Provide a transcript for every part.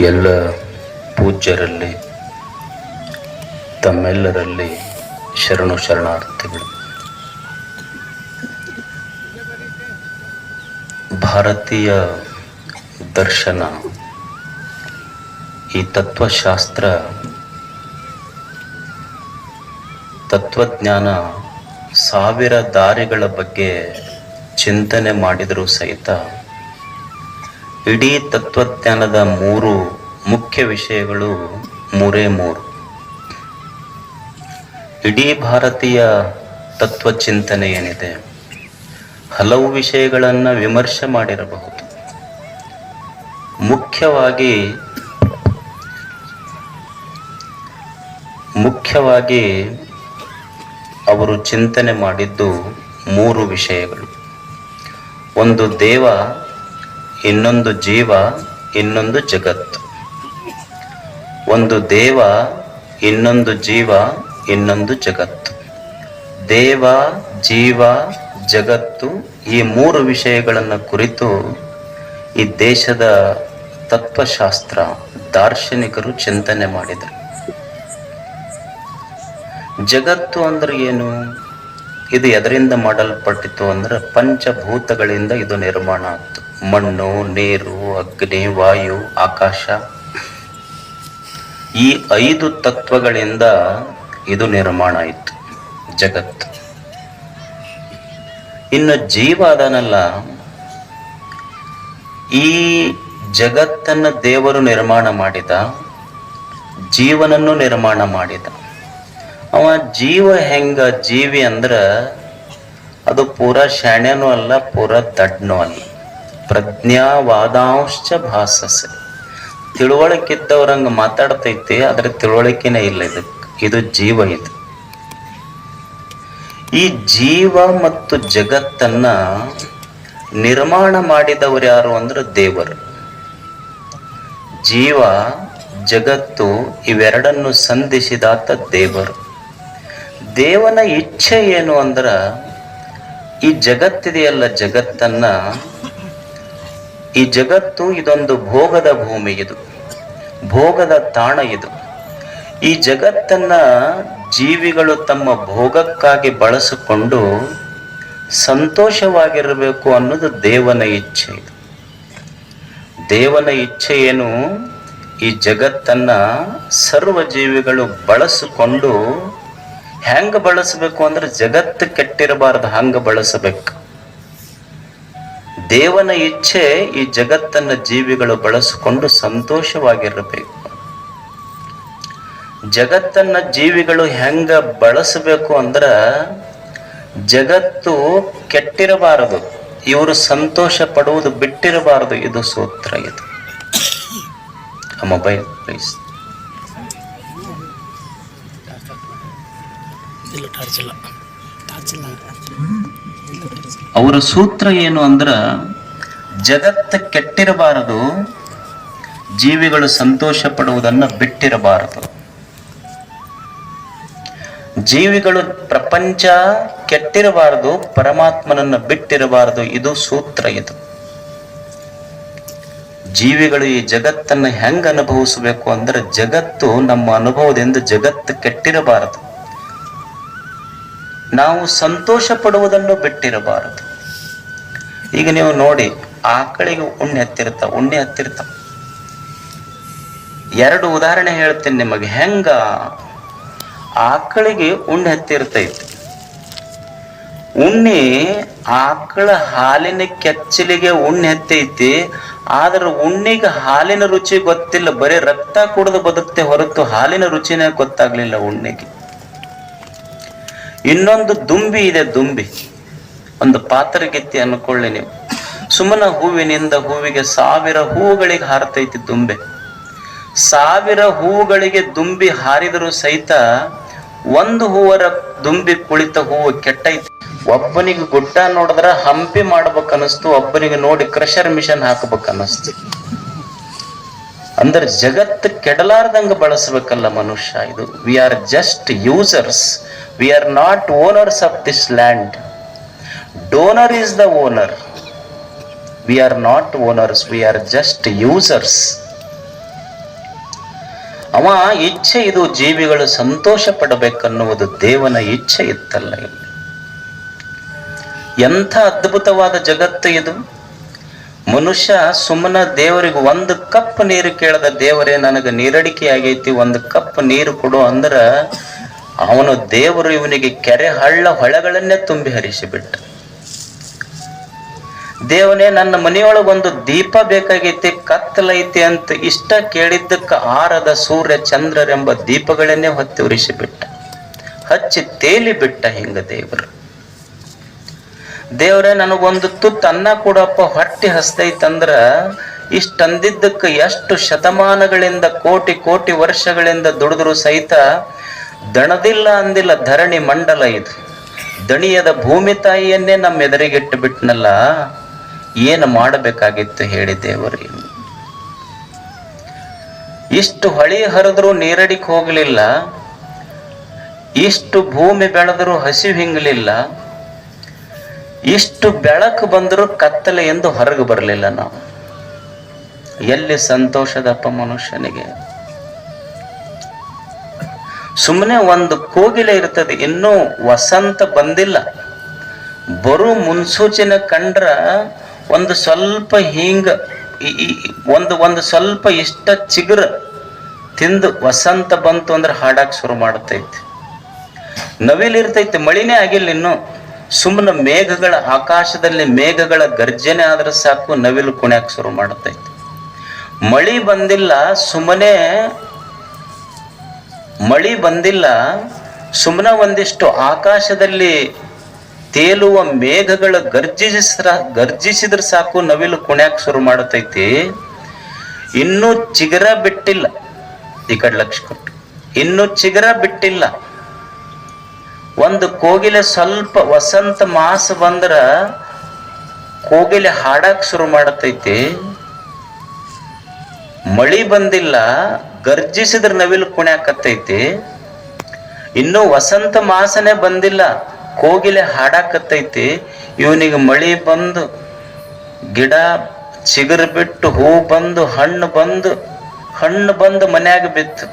ಎಲ್ಲ ಪೂಜ್ಯರಲ್ಲಿ, ತಮ್ಮೆಲ್ಲರಲ್ಲಿ ಶರಣು ಶರಣಾರ್ಥಿಗಳು. ಭಾರತೀಯ ದರ್ಶನ, ಈ ತತ್ವಶಾಸ್ತ್ರ, ತತ್ವಜ್ಞಾನ ಸಾವಿರ ದಾರಿಗಳ ಬಗ್ಗೆ ಚಿಂತನೆ ಮಾಡಿದರೂ ಸಹಿತ ಇಡೀ ತತ್ವಜ್ಞಾನದ ಮೂರು ಮುಖ್ಯ ವಿಷಯಗಳು ಮೂರೇ ಮೂರು. ಇಡೀ ಭಾರತೀಯ ತತ್ವ ಚಿಂತನೆ ಏನಿದೆ? ಹಲವು ವಿಷಯಗಳನ್ನು ವಿಮರ್ಶೆ ಮಾಡಿರಬಹುದು. ಮುಖ್ಯವಾಗಿ ಮುಖ್ಯವಾಗಿ ಅವರು ಚಿಂತನೆ ಮಾಡಿದ್ದು ಮೂರು ವಿಷಯಗಳು. ಒಂದು ದೇವ ಇನ್ನೊಂದು ಜೀವ, ಇನ್ನೊಂದು ಜಗತ್ತು. ಒಂದು ದೇವ, ಇನ್ನೊಂದು ಜೀವ, ಇನ್ನೊಂದು ಜಗತ್ತು. ದೇವ, ಜೀವ, ಜಗತ್ತು ಈ ಮೂರು ವಿಷಯಗಳನ್ನು ಕುರಿತು ಈ ದೇಶದ ತತ್ವಶಾಸ್ತ್ರ ದಾರ್ಶನಿಕರು ಚಿಂತನೆ ಮಾಡಿದರು. ಜಗತ್ತು ಅಂದ್ರೆ ಏನು? ಇದು ಎದರಿಂದ ಮಾಡಲ್ಪಟ್ಟಿತ್ತು ಅಂದ್ರೆ ಪಂಚಭೂತಗಳಿಂದ ಇದು ನಿರ್ಮಾಣ ಆಯಿತು. ಮಣ್ಣು, ನೀರು, ಅಗ್ನಿ, ವಾಯು, ಆಕಾಶ. ಈ ಐದು ತತ್ವಗಳಿಂದ ಇದು ನಿರ್ಮಾಣ ಆಯಿತು, ಜಗತ್ತು. ಇನ್ನು ಜೀವ ಅದನಲ್ಲ. ಈ ಜಗತ್ತನ್ನು ದೇವರು ನಿರ್ಮಾಣ ಮಾಡಿದ, ಜೀವನನ್ನು ನಿರ್ಮಾಣ ಮಾಡಿದ. ಅವ ಜೀವ ಹೆಂಗ ಜೀವಿ ಅಂದ್ರ ಅದು ಪೂರಾ ಶಾಣ್ಯನೂ ಅಲ್ಲ, ಪೂರಾ ದಡ್ಡನೂ ಅಲ್ಲ. ಪ್ರಜ್ಞಾವಾದಾಂಶ ಭಾಸಸೆ. ತಿಳುವಳಿಕಿದ್ದವ್ರಂಗ ಮಾತಾಡ್ತೈತಿ, ಆದ್ರೆ ತಿಳುವಳಿಕೆನೇ ಇಲ್ಲ ಇದಕ್ಕೆ ಇದು ಜೀವ ಇದು. ಈ ಜೀವ ಮತ್ತು ಜಗತ್ತನ್ನ ನಿರ್ಮಾಣ ಮಾಡಿದವರು ಯಾರು ಅಂದ್ರೆ ದೇವರು. ಜೀವ, ಜಗತ್ತು ಇವೆರಡನ್ನು ಸಂಧಿಸಿದಾತ ದೇವರು. ದೇವನ ಇಚ್ಛೆ ಏನು ಅಂದ್ರ, ಈ ಜಗತ್ತಿದೆಯಲ್ಲ ಜಗತ್ತನ್ನ ಈ ಜಗತ್ತು ಇದೊಂದು ಭೋಗದ ಭೂಮಿ ಇದು, ಭೋಗದ ತಾಣ ಇದು. ಈ ಜಗತ್ತನ್ನ ಜೀವಿಗಳು ತಮ್ಮ ಭೋಗಕ್ಕಾಗಿ ಬಳಸಿಕೊಂಡು ಸಂತೋಷವಾಗಿರಬೇಕು ಅನ್ನೋದು ದೇವನ ಇಚ್ಛೆ ಇದು. ದೇವನ ಇಚ್ಛೆ ಏನು? ಈ ಜಗತ್ತನ್ನ ಸರ್ವ ಜೀವಿಗಳು ಬಳಸಿಕೊಂಡು ಹೆಂಗೆ ಬಳಸಬೇಕು ಅಂದ್ರೆ ಜಗತ್ತು ಕೆಟ್ಟಿರಬಾರ್ದು, ಹಂಗೆ ಬಳಸಬೇಕು. ದೇವನ ಇಚ್ಛೆ ಈ ಜಗತ್ತನ್ನ ಜೀವಿಗಳು ಬಳಸಿಕೊಂಡು ಸಂತೋಷವಾಗಿರಬೇಕು. ಜಗತ್ತನ್ನ ಜೀವಿಗಳು ಹೆಂಗ ಬಳಸಬೇಕು ಅಂದ್ರ ಜಗತ್ತು ಕೆಟ್ಟಿರಬಾರದು, ಇವರು ಸಂತೋಷ ಪಡುವುದು ಬಿಟ್ಟಿರಬಾರದು, ಇದು ಸೂತ್ರ ಇದು. ಮೊಬೈಲ್ ಪ್ಲೀಸ್ ಇಲ್ಲ. ಅವರ ಸೂತ್ರ ಏನು ಅಂದ್ರ, ಜಗತ್ತ ಕೆಟ್ಟಿರಬಾರದು, ಜೀವಿಗಳು ಸಂತೋಷ ಪಡುವುದನ್ನು ಬಿಟ್ಟಿರಬಾರದು. ಜೀವಿಗಳು ಪ್ರಪಂಚ ಕೆಟ್ಟಿರಬಾರದು, ಪರಮಾತ್ಮನನ್ನು ಬಿಟ್ಟಿರಬಾರದು, ಇದು ಸೂತ್ರ ಇದು. ಜೀವಿಗಳು ಈ ಜಗತ್ತನ್ನು ಹೆಂಗ್ ಅನುಭವಿಸಬೇಕು ಅಂದ್ರೆ, ಜಗತ್ತು ನಮ್ಮ ಅನುಭವದಿಂದ ಜಗತ್ತು ಕೆಟ್ಟಿರಬಾರದು. ನಾವು ಸಂತೋಷ ಪಡುವುದನ್ನು ಬಿಟ್ಟಿರಬಾರದು. ಈಗ ನೀವು ನೋಡಿ ಆಕಳಿಗೆ ಉಣ್ಣೆ ಹತ್ತಿರ್ತ, ಉಣ್ಣೆ ಹತ್ತಿರ್ತಾವ ಎರಡು ಉದಾಹರಣೆ ಹೇಳ್ತೀನಿ ನಿಮಗೆ. ಹೆಂಗ? ಆಕಳಿಗೆ ಉಣ್ಣೆ ಹತ್ತಿರ್ತೈತಿ. ಉಣ್ಣೆ ಆಕಳ ಹಾಲಿನ ಕೆಚ್ಚಲಿಗೆ ಉಣ್ಣೆ ಹತ್ತೈತಿ, ಆದ್ರೆ ಉಣ್ಣಿಗೆ ಹಾಲಿನ ರುಚಿ ಗೊತ್ತಿಲ್ಲ, ಬರೀ ರಕ್ತ ಕುಡಿದು ಬದುಕ್ತೆ ಹೊರತು ಹಾಲಿನ ರುಚಿನೇ ಗೊತ್ತಾಗ್ಲಿಲ್ಲ ಉಣ್ಣಿಗೆ. ಇನ್ನೊಂದು ದುಂಬಿ ಇದೆ, ದುಂಬಿ. ಒಂದು ಪಾತ್ರಗಿತ್ತಿ ಅನ್ಕೊಳ್ಳಿ ನೀವು. ಸುಮ್ಮನ ಹೂವಿನಿಂದ ಹೂವಿಗೆ ಸಾವಿರ ಹೂಗಳಿಗೆ ಹಾರತೈತಿ ದುಂಬೆ. ಸಾವಿರ ಹೂಗಳಿಗೆ ದುಂಬಿ ಹಾರಿದರೂ ಸಹಿತ ಒಂದು ಹೂವರ ದುಂಬಿ ಕುಳಿತ ಹೂವು ಕೆಟ್ಟೈತಿ. ಒಬ್ಬನಿಗೆ ಗುಡ್ಡ ನೋಡಿದ್ರ ಹಂಪಿ ಮಾಡ್ಬೇಕನ್ನಿಸ್ತು, ಒಬ್ಬನಿಗೆ ನೋಡಿ ಕ್ರಷರ್ ಮಿಷನ್ ಹಾಕ್ಬೇಕನ್ನಿಸ್ತು. ಅಂದ್ರೆ ಜಗತ್ತು ಕೆಡಲಾರ್ದಂಗ ಬಳಸಬೇಕಲ್ಲ ಮನುಷ್ಯ ಇದು. We are just users we are not owners of this land donor is the owner we are not owners we are just users ಅವ ಇಚ್ಛೆ ಇದು ಜೀವಿಗಳು ಸಂತೋಷ ಪಡಬೇಕನ್ನುವುದು ದೇವನ ಇಚ್ಛೆ ಇತ್ತಲ್ಲ ಇಲ್ಲಿ. ಎಂಥ ಅದ್ಭುತವಾದ ಜಗತ್ತು ಇದು. ಮನುಷ್ಯ ಸುಮ್ಮನ ದೇವರಿಗೆ ಒಂದು ಕಪ್ ನೀರು ಕೇಳದ ದೇವರೇ ನನಗೆ ನೀರಡಿಕೆ ಆಗೈತಿ ಒಂದು ಕಪ್ ನೀರು ಕೊಡು ಅಂದ್ರ ಅವನು ದೇವರು ಇವನಿಗೆ ಕೆರೆ ಹಳ್ಳ ಹೊಳೆಗಳನ್ನೇ ತುಂಬಿ ಹರಿಸಿಬಿಟ್ಟ. ದೇವನೇ, ನನ್ನ ಮನೆಯೊಳಗೆ ಒಂದು ದೀಪ ಬೇಕಾಗೈತಿ ಕತ್ತಲೈತಿ ಅಂತ ಇಷ್ಟ ಕೇಳಿದ್ದಕ್ಕೆ ಆರದ ಸೂರ್ಯ ಚಂದ್ರರೆಂಬ ದೀಪಗಳನ್ನೇ ಹೊತ್ತಿ ಉರಿಸಿಬಿಟ್ಟ. ಹಚ್ಚಿ ತೇಲಿ ಬಿಟ್ಟ ಹಿಂಗ ದೇವರು. ದೇವರೇ, ನನಗೊಂದು ತುತ್ತು ಅನ್ನ ಕೊಡಪ್ಪ, ಹೊಟ್ಟೆ ಹಸ್ತೈತಂದ್ರ ಇಷ್ಟಂದಿದ್ದಕ್ಕೆ ಎಷ್ಟು ಶತಮಾನಗಳಿಂದ, ಕೋಟಿ ಕೋಟಿ ವರ್ಷಗಳಿಂದ ದುಡಿದ್ರು ಸಹಿತ ದಣದಿಲ್ಲ ಅಂದಿಲ್ಲ ಧರಣಿ ಮಂಡಲ ಇದು. ದಣಿಯದ ಭೂಮಿ ತಾಯಿಯನ್ನೇ ನಮ್ಮ ಎದುರಿಗಿಟ್ಟು ಬಿಟ್ನಲ್ಲ, ಏನು ಮಾಡಬೇಕಾಗಿತ್ತು ಹೇಳಿ ದೇವರು ಇಷ್ಟು ಹೊಳಿ ಹರಿದ್ರೂ ನೀರಡಿಕ್ ಹೋಗಲಿಲ್ಲ, ಇಷ್ಟು ಭೂಮಿ ಬೆಳೆದರೂ ಹಸಿವು ಹಿಂಗಲಿಲ್ಲ, ಇಷ್ಟು ಬೆಳಕು ಬಂದರೂ ಕತ್ತಲೆ ಎಂದು ಹೊರಗೆ ಬರಲಿಲ್ಲ ನಾವು. ಎಲ್ಲಿ ಸಂತೋಷದಪ್ಪ ಮನುಷ್ಯನಿಗೆ. ಸುಮ್ಮನೆ ಒಂದು ಕೋಗಿಲೆ ಇರ್ತದೆ, ಇನ್ನೂ ವಸಂತ ಬಂದಿಲ್ಲ. ಬರು ಮುನ್ಸೂಚನೆ ಕಂಡ್ರ ಒಂದು ಸ್ವಲ್ಪ ಹಿಂಗ ಒಂದು ಒಂದು ಸ್ವಲ್ಪ ಇಷ್ಟ ಚಿಗುರ ತಿಂದು ವಸಂತ ಬಂತು ಅಂದ್ರೆ ಹಾಡಕ್ಕೆ ಶುರು ಮಾಡ್ತೈತಿ ನವಿಲ್ ಇರ್ತೈತಿ, ಮಳಿನೇ ಆಗಿಲ್ಲ ಇನ್ನು. ಸುಮ್ಮನೆ ಮೇಘಗಳ, ಆಕಾಶದಲ್ಲಿ ಮೇಘಗಳ ಗರ್ಜನೆ ಆದ್ರೆ ಸಾಕು, ನವಿಲು ಕುಣ್ಯಾಕ್ ಶುರು ಮಾಡ್ತೈತಿ ಮಳಿ ಬಂದಿಲ್ಲ ಸುಮ್ಮನೆ ಮಳಿ ಬಂದಿಲ್ಲ ಸುಮ್ಮನ ಒಂದಿಷ್ಟು ಆಕಾಶದಲ್ಲಿ ತೇಲುವ ಮೇಘಗಳ ಗರ್ಜಿಸಿದ್ರ ಗರ್ಜಿಸಿದ್ರೆ ಸಾಕು ನವಿಲು ಕುಣ್ಯಾಕ್ ಶುರು ಮಾಡತೈತಿ. ಇನ್ನೂ ಚಿಗರ ಬಿಟ್ಟಿಲ್ಲ ಈ ಕಡೆ ಲಕ್ಷ ಕೊಟ್ಟು ಇನ್ನೂ ಚಿಗರ ಬಿಟ್ಟಿಲ್ಲ. ಒಂದು ಕೋಗಿಲೆ ಸ್ವಲ್ಪ ವಸಂತ ಮಾಸ ಬಂದ್ರ ಕೋಗಿಲೆ ಹಾಡಕ್ ಶುರು ಮಾಡತೈತಿ. ಮಳಿ ಬಂದಿಲ್ಲ ಗರ್ಜಿಸಿದ್ರ ನವಿಲು ಕುಣ್ಯಾಕತ್ತೈತಿ. ಇನ್ನು ವಸಂತ ಮಾಸನೆ ಬಂದಿಲ್ಲ, ಕೋಗಿಲೆ ಹಾಡಾಕತ್ತೈತಿ. ಇವನಿಗೆ ಮಳಿ ಬಂದು, ಗಿಡ ಚಿಗುರು ಬಿಟ್ಟು, ಹೂ ಬಂದು, ಹಣ್ಣು ಬಂದು ಹಣ್ಣು ಬಂದು ಮನ್ಯಾಗ ಬಿತ್ತು.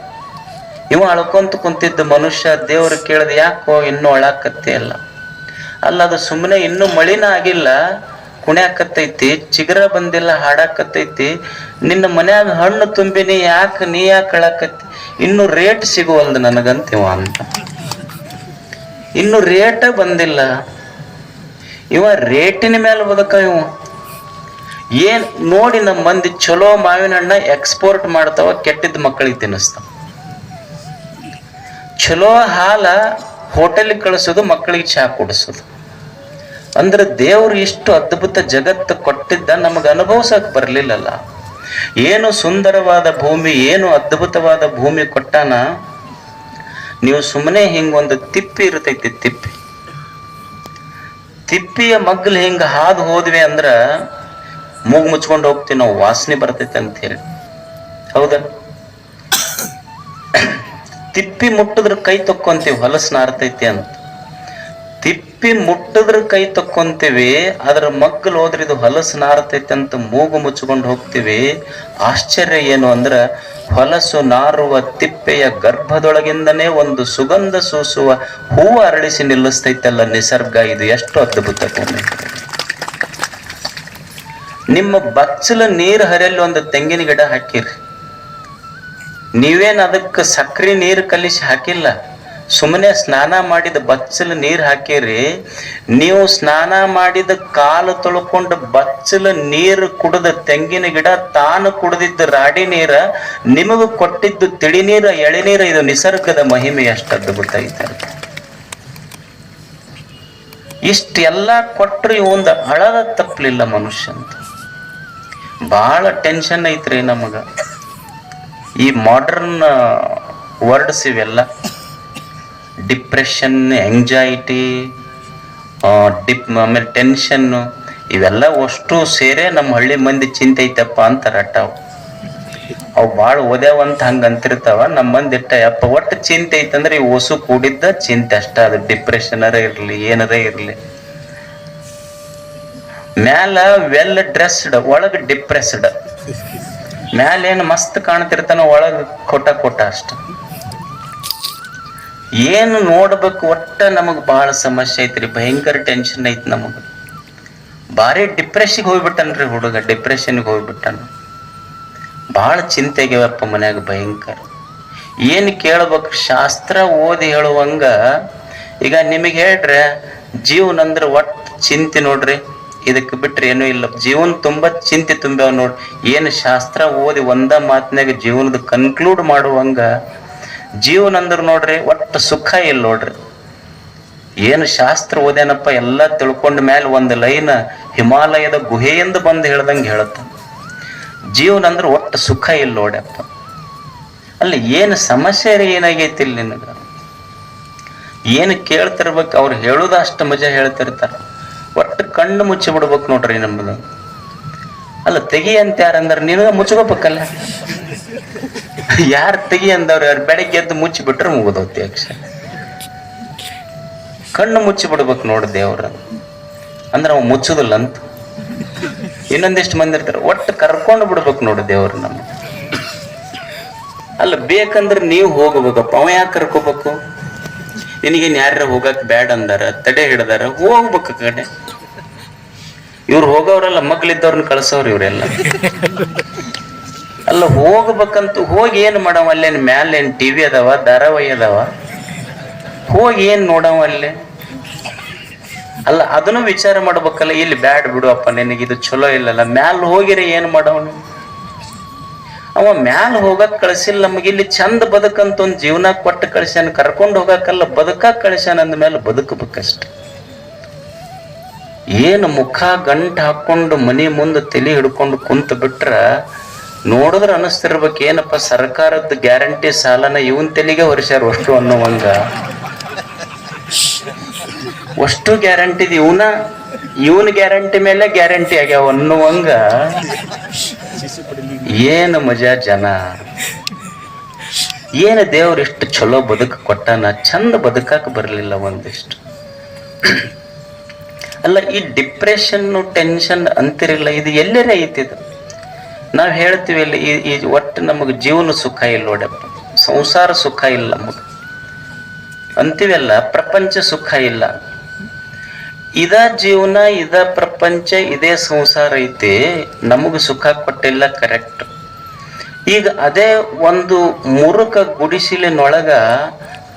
ಇವ ಅಳ್ಕೊಂತ ಕುಂತಿದ್ದ ಮನುಷ್ಯ, ದೇವರು ಕೇಳಿದ ಯಾಕೋ ಇನ್ನೂ ಅಳಾಕತ್ತೆ ಅಲ್ಲ ಅಲ್ಲ ಅದು ಸುಮ್ಮನೆ ಇನ್ನೂ ಮಳಿನ ಆಗಿಲ್ಲ, ಕುಣ್ಯಾಕತ್ತೈತಿ, ಚಿಗರ ಬಂದಿಲ್ಲ, ಹಾಡಾಕತ್ತೈತಿ. ನಿನ್ನ ಮನ್ಯಾಗ ಹಣ್ಣು ತುಂಬಿನಿ, ಯಾಕೆ ನೀ ಯಾಕೆ ಕಳಕತ್ತಿ ಇನ್ನು ರೇಟ್ ಸಿಗುವಲ್ದು ನನಗಂತೀವ ಅಂತ. ಇನ್ನು ರೇಟ ಬಂದಿಲ್ಲ. ಇವ ರೇಟಿನ ಮೇಲೆ ಬದುಕ ಇವ. ಏನ್ ನೋಡಿ ನಮ್ಮ ಮಂದಿ ಚಲೋ ಮಾವಿನ ಹಣ್ಣ ಎಕ್ಸ್ಪೋರ್ಟ್ ಮಾಡ್ತಾವ ಕೆಟ್ಟಿದ್ದ ಮಕ್ಕಳಿಗೆ ತಿನ್ನಿಸ್ತಾವ. ಚಲೋ ಹಾಲ ಹೋಟೆಲಿಗೆ ಕಳಿಸೋದು ಮಕ್ಕಳಿಗೆ ಚಹಾ ಕುಡಿಸೋದು. ಅಂದ್ರೆ ದೇವ್ರು ಇಷ್ಟು ಅದ್ಭುತ ಜಗತ್ತು ಕೊಟ್ಟಿದ್ದ ನಮಗೆ ಅನುಭವಿಸಕ್ ಬರ್ಲಿಲ್ಲಲ್ಲ. ಏನು ಸುಂದರವಾದ ಭೂಮಿ, ಏನು ಅದ್ಭುತವಾದ ಭೂಮಿ ಕೊಟ್ಟಾನ? ನೀವು ಸುಮ್ಮನೆ ಹಿಂಗೊಂದು ತಿಪ್ಪಿ ಇರ್ತೈತಿ, ತಿಪ್ಪಿ. ತಿಪ್ಪಿಯ ಮಗ್ಲು ಹಿಂಗ ಹಾದು ಹೋದ್ವಿ ಅಂದ್ರ ಮೂಗ್ ಮುಚ್ಕೊಂಡು ಹೋಗ್ತೀವಿ, ನಾವು ವಾಸನೆ ಬರ್ತೈತೆ ಅಂತ ಹೇಳಿ. ಹೌದಾ? ತಿಪ್ಪಿ ಮುಟ್ಟದ್ರ ಕೈ ತಕ್ಕೊಂತೀವಿ ನಾರ್ತೈತಿ ಅಂತ. ತಿಪ್ಪಿ ಮುಟ್ಟದ್ರ ಕೈ ತಕ್ಕೊಂತೀವಿ ಅದ್ರ ಮಗ್ಗಲ್ ಹೋದ್ರೆ ಇದು ಹೊಲಸು ನಾರತೈತೆ ಅಂತ ಮೂಗು ಮುಚ್ಕೊಂಡು ಹೋಗ್ತೀವಿ. ಆಶ್ಚರ್ಯ ಏನು ಅಂದ್ರ, ಹೊಲಸು ನಾರುವ ತಿಪ್ಪೆಯ ಗರ್ಭದೊಳಗಿಂದನೇ ಒಂದು ಸುಗಂಧ ಸೂಸುವ ಹೂವು ಅರಳಿಸಿ ನಿಲ್ಲಿಸ್ತೈತಲ್ಲ ನಿಸರ್ಗ, ಇದು ಎಷ್ಟು ಅದ್ಭುತ ಭೂಮಿ ನಿಮ್ಮ ಬಚ್ಚಲ ನೀರು ಹರಿಯಲ್ಲಿ ಒಂದು ತೆಂಗಿನ ಗಿಡ ಹಾಕಿರಿ. ನೀವೇನ್ ಅದಕ್ಕೆ ಸಕ್ರೆ ನೀರು ಕಲಿಸಿ ಹಾಕಿಲ್ಲ? ಸುಮ್ಮನೆ ಸ್ನಾನ ಮಾಡಿದ ಬಚ್ಚಲು ನೀರು ಹಾಕಿರಿ, ನೀವು ಸ್ನಾನ ಮಾಡಿದ ಕಾಲು ತೊಳ್ಕೊಂಡು ಬಚ್ಚಲು ನೀರು ಕುಡಿದ ತೆಂಗಿನ ಗಿಡ ತಾನು ಕುಡಿದಿದ್ದ ರಾಡಿ ನೀರ, ನಿಮಗೂ ಕೊಟ್ಟಿದ್ದು ತಿಳಿ ನೀರ ಎಳೆನೀರ ಇದು ನಿಸರ್ಗದ ಮಹಿಮೆ ಅಷ್ಟದ್ದು ಅದ್ಭುತ ಇಷ್ಟೆಲ್ಲಾ ಅಂತ. ಇಷ್ಟೆಲ್ಲ ಹಳದ ತಪ್ಪಲಿಲ್ಲ ಮನುಷ್ಯ ತಪ್ಪಲಿಲ್ಲ ಮನುಷ್ಯಂತ. ಭಾಳ ಟೆನ್ಷನ್ ಐತ್ರಿ ನಮಗ. ಈ ಮಾಡರ್ನ್ ವರ್ಡ್ಸ್ ಇವೆಲ್ಲ. ಡಿಪ್ರೆಷನ್ ಎಂಗ್ಜೈಟಿ ಡಿಪ್ ಆಮೇಲೆ ಟೆನ್ಷನ್ನು ಇವೆಲ್ಲ ಅಷ್ಟು ಸೇರೆ ನಮ್ಮ ಹಳ್ಳಿ ಮಂದಿ ಚಿಂತೆ ಐತಪ್ಪ ಅಂತಾರ ಅಟ್ಟಾವು ಅವು. ಭಾಳ ಓದ್ಯಾವಂತ ಹಂಗೆ ಅಂತಿರ್ತಾವ. ನಮ್ಮ ಮಂದಿ ಇಟ್ಟ, ಯಪ್ಪ, ಒಟ್ಟು ಚಿಂತೆ ಐತಂದ್ರೆ ಈ ಓಸು ಕೂಡಿದ್ದ ಚಿಂತೆ ಅಷ್ಟ. ಅದು ಡಿಪ್ರೆಷನರ ಇರಲಿ, ಏನರ ಇರಲಿ. ಮ್ಯಾಲ ವೆಲ್ ಡ್ರೆಸ್ಡ್ ಒಳಗೆ ಡಿಪ್ರೆಸ್ಡ್ ಮ್ಯಾಲೇನು ಮಸ್ತ್ ಕಾಣ್ತಿರ್ತಾನ ಒಳಗೆ ಕೊಟ್ಟ ಕೊಟ್ಟ ಅಷ್ಟ. ಏನು ನೋಡ್ಬೇಕು ಒಟ್ಟ ನಮಗೆ ಬಹಳ ಸಮಸ್ಯೆ ಐತ್ರಿ, ಭಯಂಕರ ಟೆನ್ಷನ್ ಐತಿ ನಮಗ. ಭಾರಿ ಡಿಪ್ರೆಷನ್ಗೆ ಹೋಗ್ಬಿಟ್ಟನ್ರಿ ಹುಡುಗ ಡಿಪ್ರೆಷನ್ಗೆ ಹೋಗ್ಬಿಟ್ಟನು. ಭಾಳ ಚಿಂತೆಗೆವಪ್ಪ ಮನ್ಯಾಗ ಭಯಂಕರ. ಏನು ಕೇಳ್ಬೇಕು, ಶಾಸ್ತ್ರ ಓದಿ ಹೇಳುವಂಗ, ಈಗ ನಿಮಗೆ ಹೇಳ್ರೆ ಜೀವನ ಅಂದ್ರೆ ಒಟ್ಟು ಚಿಂತೆ ನೋಡ್ರಿ ಇದಕ್ಕೆ ಬಿಟ್ರೆ ಏನೂ ಇಲ್ಲ. ಜೀವನ ತುಂಬ ಚಿಂತೆ ತುಂಬ್ಯಾವ ನೋಡ್ರಿ. ಏನು ಶಾಸ್ತ್ರ ಓದಿ ಒಂದ ಮಾತಿನಾಗ ಜೀವನದ ಕನ್ಕ್ಲೂಡ್ ಮಾಡುವಂಗ ಜೀವನ ಅಂದ್ರೆ ನೋಡ್ರಿ, ಒಟ್ಟು ಸುಖ ಇಲ್ಲ ನೋಡ್ರಿ. ಏನು ಶಾಸ್ತ್ರ ಓದೇನಪ್ಪ ಎಲ್ಲ ತಿಳ್ಕೊಂಡ ಮೇಲೆ ಒಂದು ಲೈನ್ ಹಿಮಾಲಯದ ಗುಹೆಯಿಂದ ಬಂದು ಹೇಳ್ದಂಗೆ ಹೇಳುತ್ತ. ಜೀವನ ಅಂದ್ರೆ ಒಟ್ಟು ಸುಖ ಇಲ್ಲ ನೋಡ್ಯಪ್ಪ. ಅಲ್ಲಿ ಏನು ಸಮಸ್ಯೆ ರೀ ಏನಾಗೈತಿ ಇಲ್ಲಿ ನಿನಗ? ಏನು ಕೇಳ್ತಿರ್ಬೇಕು, ಅವ್ರು ಹೇಳುದ ಅಷ್ಟು ಮಜಾ ಹೇಳ್ತಿರ್ತಾರೆ. ಒಟ್ಟು ಕಣ್ಣು ಮುಚ್ಚಿ ಬಿಡ್ಬೇಕು ನೋಡ್ರಿ ನಮ್ಮದು ಅಲ್ಲ ತೆಗಿ ಅಂತ ಯಾರಂದ್ರೆ ನಿನಗ ಮುಚ್ಕೋಬೇಕಲ್ಲ? ಯಾರು ತೆಗಿ ಅಂದವ್ರು, ಯಾರು ಬೆಳಗ್ಗೆ ಎದ್ದು ಮುಚ್ಚಿ ಬಿಟ್ರೆ ಮುಗಿದೋತಿ ಅಕ್ಷ ಕಣ್ಣು ಮುಚ್ಚಿ ಬಿಡ್ಬೇಕು ನೋಡು ದೇವ್ರ. ಅಂದ್ರೆ ಅವ್ ಮುಚ್ಚುದಿಲ್ಲ ಅಂತ. ಇನ್ನೊಂದಿಷ್ಟು ಮಂದಿ ಇರ್ತಾರೆ, ಒಟ್ಟು ಕರ್ಕೊಂಡು ಬಿಡ್ಬೇಕು ನೋಡು ದೇವ್ರ ನಮ್ಮ ಅಲ್ಲ, ಬೇಕಂದ್ರೆ ನೀವು ಹೋಗ್ಬೇಕಪ್ಪ, ಅವ ಯಾಕೆ ಕರ್ಕೋಬೇಕು? ನಿನಗೇನು ಯಾರ ಹೋಗಕ್ ಬ್ಯಾಡ್ ಅಂದಾರ, ತಡೆ ಹಿಡ್ದಾರ, ಹೋಗ್ಬೇಕು ಕಡೆ. ಇವ್ರು ಹೋಗೋರೆಲ್ಲ ಮಕ್ಳಿದ್ದವ್ರನ್ನ ಕಳ್ಸೋರು ಇವರೆಲ್ಲ. ಅಲ್ಲ, ಹೋಗ್ಬೇಕಂತ ಹೋಗಿ ಏನು ಮಾಡವ ಅಲ್ಲೇನು ಮ್ಯಾಲೇನು ಟಿ ಟಿವಿ ಅದಾವ, ಧಾರಾವಾಹಿ ಅದಾವ? ಹೋಗಿ ಏನು ನೋಡವ ಅಲ್ಲಿ? ಅಲ್ಲ, ಅದನ್ನು ವಿಚಾರ ಮಾಡ್ಬೇಕಲ್ಲ, ಇಲ್ಲಿ ಬ್ಯಾಡ್ ಬಿಡು ಅಪ್ಪ ನಿನಗೆ ಇದು ಚಲೋ ಇಲ್ಲಲ್ಲ, ಮ್ಯಾಲ ಹೋಗಿರಿ ಏನು ಮಾಡವನು? ಅವ ಮ್ಯಾಲ ಹೋಗಕ್ ಕಳ್ಸಿಲ್ಲ, ನಮಗೆ ಇಲ್ಲಿ ಚಂದ ಬದುಕಂತ ಒಂದು ಜೀವನ ಕೊಟ್ಟು ಕಳ್ಸ್ಯಾನ, ಕರ್ಕೊಂಡು ಹೋಗಕ್ಕಲ್ಲ ಅಂದ ಕಳ್ಸ್ಯಾನ ಅಂದ್ಮೇಲೆ ಬದುಕಬೇಕಷ್ಟ. ಏನು ಮುಖ ಗಂಟು ಹಾಕೊಂಡು ಮನೆ ಮುಂದೆ ತಲೆ ಹಿಡ್ಕೊಂಡು ಕುಂತ ಬಿಟ್ರ ನೋಡಿದ್ರ ಅನ್ನಿಸ್ತಿರ್ಬೇಕು ಏನಪ್ಪ, ಸರ್ಕಾರದ ಗ್ಯಾರಂಟಿ ಸಾಲನ ಇವನ್ ತೆಲಿಗೆ ವರ್ಷಾರ ಅಷ್ಟು ಅನ್ನುವಂಗ ಅಷ್ಟು ಗ್ಯಾರಂಟಿ ಇವನ, ಇವನ್ ಗ್ಯಾರಂಟಿ ಮೇಲೆ ಗ್ಯಾರಂಟಿ ಆಗ್ಯಾವ ಅನ್ನುವಂಗ ಏನು ಮಜಾ ಜನ. ಏನು ದೇವ್ರ ಇಷ್ಟು ಚಲೋ ಬದುಕು ಕೊಟ್ಟಾನ. ಚಂದ ಬದುಕಾಕ ಬರಲಿಲ್ಲ ಒಂದಿಷ್ಟು. ಅಲ್ಲ, ಈ ಡಿಪ್ರೆಷನ್ ಟೆನ್ಷನ್ ಅಂತಿರಲ್ಲ ಇದು ಎಲ್ಲರೇ ಐತಿ ಇದು? ನಾವು ಹೇಳ್ತೀವಿ ಇಲ್ಲಿ, ಈ ಒಟ್ಟು ನಮಗೆ ಜೀವನ ಸುಖ ಇಲ್ಲ ನೋಡಪ್ಪ. ಸಂಸಾರ ಸುಖ ಇಲ್ಲ ನಮಗೆ. ಅಂತೀವಲ್ಲ, ಪ್ರಪಂಚ ಸುಖ ಇಲ್ಲ. ಇದ ಜೀವನ, ಇದ ಪ್ರಪಂಚ, ಇದೇ ಸಂಸಾರ ಐತಿ, ನಮಗೆ ಸುಖ ಕೊಟ್ಟಿಲ್ಲ ಕರೆಕ್ಟ್ ಈಗ ಅದೇ ಒಂದು ಮುರುಕ ಗುಡಿಸಿಲಿನೊಳಗ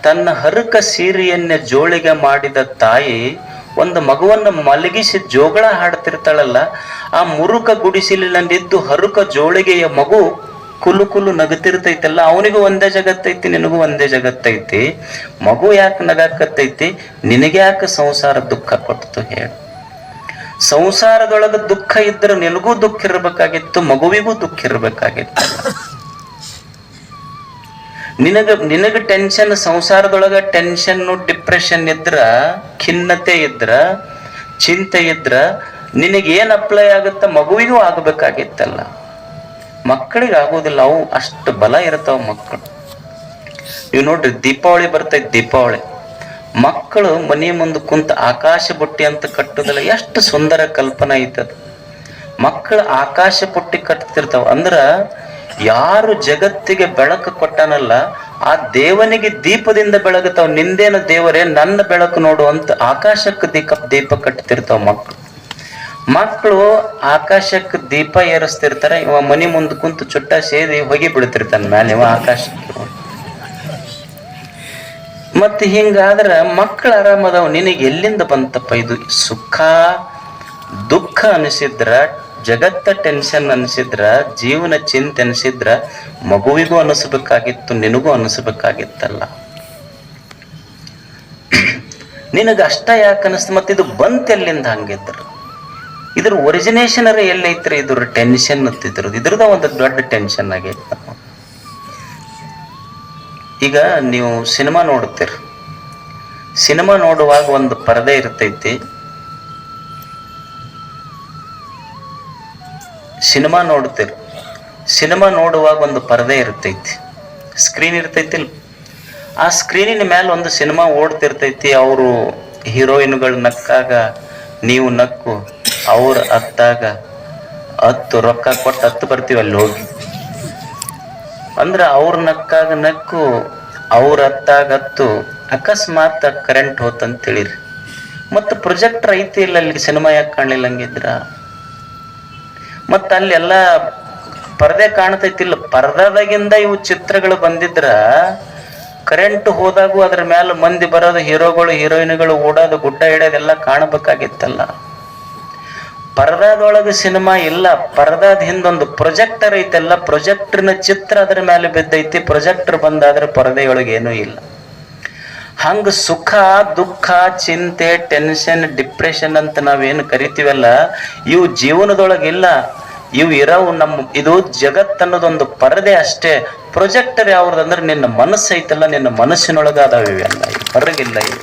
ತನ್ನ ಹರಕ ಸೀರೆಯನ್ನೇ ಜೋಳಿಗೆ ಮಾಡಿದ ತಾಯಿ ಒಂದು ಮಗುವನ್ನ ಮಲಗಿಸಿ ಜೋಗಳ ಹಾಡ್ತಿರ್ತಾಳಲ್ಲ, ಆ ಮುರುಕ ಗುಡಿಸಿಲಿನಲ್ಲಿದ್ದು ಹರುಕ ಜೋಳಿಗೆಯ ಮಗು ಕುಲು ಕುಲು ನಗತಿರ್ತೈತಲ್ಲ ಅವನಿಗೂ ಒಂದೇ ಜಗತ್ತೈತಿ, ನಿನಗೂ ಒಂದೇ ಜಗತ್ತೈತಿ. ಮಗು ಯಾಕೆ ನಗಾಕತ್ತೈತಿ? ನಿನಗೆ ಯಾಕೆ ಸಂಸಾರ ದುಃಖ ಕೊಡ್ತು ಹೇಳು. ಸಂಸಾರದೊಳಗ ದುಃಖ ಇದ್ರೆ ನಿನಗೂ ದುಃಖ ಇರಬೇಕಾಗಿತ್ತು, ಮಗುವಿಗೂ ದುಃಖ ಇರ್ಬೇಕಾಗಿತ್ತು. ನಿನಗ ನಿನಗ ಟೆನ್ಷನ್ ಸಂಸಾರದೊಳಗ ಟೆನ್ಷನ್ ಡಿಪ್ರೆಷನ್ ಇದ್ರ, ಖಿನ್ನತೆ ಇದ್ರ, ಚಿಂತೆ ಇದ್ರ ಏನ್ ಅಪ್ಲೈ ಆಗುತ್ತ ಮಗುವಿಗೂ ಆಗಬೇಕಾಗಿತ್ತಲ್ಲ. ಮಕ್ಕಳಿಗೆ ಆಗೋದಿಲ್ಲ, ಅವು ಅಷ್ಟು ಬಲ ಇರ್ತಾವ ಮಕ್ಕಳು. ನೀವು ನೋಡ್ರಿ, ದೀಪಾವಳಿ ಬರ್ತೈತಿ ದೀಪಾವಳಿ. ಮಕ್ಕಳು ಮನೆ ಮುಂದೆ ಕುಂತ ಆಕಾಶ ಬುಟ್ಟಿ ಅಂತ ಕಟ್ಟುದಲ್ಲ, ಎಷ್ಟು ಸುಂದರ ಕಲ್ಪನೆ ಐತದ. ಮಕ್ಕಳು ಆಕಾಶ ಪುಟ್ಟಿ ಕಟ್ತಿರ್ತಾವ. ಅಂದ್ರ ಯಾರು ಜಗತ್ತಿಗೆ ಬೆಳಕು ಕೊಟ್ಟನಲ್ಲ, ಆ ದೇವನಿಗೆ ದೀಪದಿಂದ ಬೆಳಗುತ್ತಾವ. ನಿಂದೇನ ದೇವರೇ, ನನ್ನ ಬೆಳಕು ನೋಡು ಅಂತ ಆಕಾಶಕ್ಕೆ ದೀಪ ದೀಪ ಕಟ್ತಿರ್ತಾವ ಮಕ್ಕಳು. ಮಕ್ಕಳು ಆಕಾಶಕ್ಕೆ ದೀಪ ಏರಿಸ್ತಿರ್ತಾರೆ. ಇವ ಮನಿ ಮುಂದೆ ಕುಂತು ಚುಟ್ಟ ಸೇರಿ ಹೋಗಿ ಬಿಡ್ತಿರ್ತಾನ ಮ್ಯಾಲೆ ಇವ ಆಕಾಶಕ್ಕೆ. ಮತ್ತೆ ಹಿಂಗಾದ್ರ ಮಕ್ಕಳು ಆರಾಮದಾವ. ನಿನಗೆ ಎಲ್ಲಿಂದ ಬಂತಪ್ಪ ಇದು ಸುಖ? ದುಃಖ ಅನಿಸಿದ್ರ ಜಗತ್ತ ಟೆನ್ಷನ್ ಅನಿಸಿದ್ರ, ಜೀವನ ಚಿಂತೆ ಅನಿಸಿದ್ರ, ಮಗುವಿಗೂ ಅನಿಸ್ಬೇಕಾಗಿತ್ತು, ನಿನಗೂ ಅನಿಸ್ಬೇಕಾಗಿತ್ತಲ್ಲ. ನಿನಗ ಅಷ್ಟ ಯಾಕೆ ಅನಿಸ್ತು ಮತ್ತೆ ಇದು ಬಂತ ಎಲ್ಲಿಂದ ಹಂಗಿದ್ರು? ಇದ್ರ ಒರಿಜಿನೇಷನ್ ಅರ ಎಲ್ಲೈತ್ರಿ ಇದ್ರ ಟೆನ್ಷನ್ ಅಂತಿದ್ರು ಇದ್ರದ. ಒಂದು ದೊಡ್ಡ ಟೆನ್ಷನ್ ಆಗೈತೆ ಈಗ ನೀವು ಸಿನಿಮಾ ನೋಡ್ತೀರಿ. ಸಿನಿಮಾ ನೋಡುವಾಗ ಒಂದು ಪರದೆ ಇರ್ತೈತಿ. ಸಿನಿಮಾ ನೋಡ್ತೀರಿ ಸಿನಿಮಾ ನೋಡುವಾಗ ಒಂದು ಪರದೆ ಇರ್ತೈತಿ. ಸ್ಕ್ರೀನ್ ಇರ್ತೈತಿ ಆ ಸ್ಕ್ರೀನಿನ ಮೇಲೆ ಒಂದು ಸಿನಿಮಾ ಓಡ್ತಿರ್ತೈತಿ. ಅವರು ಹೀರೋಯಿನ್ಗಳು ನಕ್ಕಾಗ, ನೀವು ನಕ್ಕು, ಅವ್ರ ಅತ್ತಾಗ ಹತ್ತು ರೊಕ್ಕ ಕೊಟ್ಟು ಹತ್ತು ಬರ್ತೀವಿ ಅಲ್ಲಿ ಹೋಗಿ. ಅಂದ್ರೆ ಅವ್ರ ನಕ್ಕಾಗ ನಕ್ಕು, ಅವ್ರ ಹತ್ತಾಗ ಹತ್ತು, ಅಕಸ್ಮಾತ್ ಕರೆಂಟ್ ಹೋತಂತ ತಿಳಿರಿ ಮತ್ತು ಪ್ರೊಜೆಕ್ಟರ್ ಐತಿ ಇಲ್ಲ ಅಲ್ಲಿ, ಸಿನಿಮಾ ಯಾಕೆ ಕಾಣಲಿಲ್ಲ ಹಂಗಿದ್ರ? ಮತ್ತ ಅಲ್ಲೆಲ್ಲ ಪರದೆ ಕಾಣ್ತೈತಿಲ್ಲ. ಪರದಾದಾಗಿಂದ ಇವು ಚಿತ್ರಗಳು ಬಂದಿದ್ರ ಕರೆಂಟ್ ಹೋದಾಗೂ ಅದ್ರ ಮೇಲೆ ಮಂದಿ ಬರೋದು ಹೀರೋಗಳು, ಹೀರೋಯಿನ್ಗಳು ಓಡೋದು ಗುಡ್ಡ ಹಿಡಿಯೋದೆಲ್ಲ ಕಾಣಬೇಕಾಗಿತ್ತಲ್ಲ. ಪರದಾದೊಳಗೆ ಸಿನಿಮಾ ಇಲ್ಲ. ಪರದಾದ ಹಿಂದೊಂದು ಪ್ರೊಜೆಕ್ಟರ್ ಐತೆಲ್ಲ. ಪ್ರೊಜೆಕ್ಟರ್ನ ಚಿತ್ರ ಅದ್ರ ಮೇಲೆ ಬಿದ್ದೈತಿ. ಪ್ರೊಜೆಕ್ಟರ್ ಬಂದಾದ್ರೆ ಪರದೆಯೊಳಗೆ ಏನೂ ಇಲ್ಲ. ಹಂಗ ಸುಖ, ದುಃಖ, ಚಿಂತೆ ಟೆನ್ಷನ್ ಡಿಪ್ರೆಷನ್ ಅಂತ ನಾವೇನು ಕರಿತೀವಲ್ಲ, ಇವು ಜೀವನದೊಳಗಿಲ್ಲ. ಇವು ಇರವು ನಮ್ಮ ಇದು ಜಗತ್ ಅನ್ನೋದೊಂದು ಪರದೆ ಅಷ್ಟೇ. ಪ್ರೊಜೆಕ್ಟರ್ ಯಾವ್ದಂದ್ರೆ ನಿನ್ನ ಮನಸ್ಸು ಐತಲ್ಲ ನಿನ್ನ ಮನಸ್ಸಿನೊಳಗ ಅದಾವ ಇವೆಲ್ಲ ಇವು ಹೊರಗಿಲ್ಲ ಇವು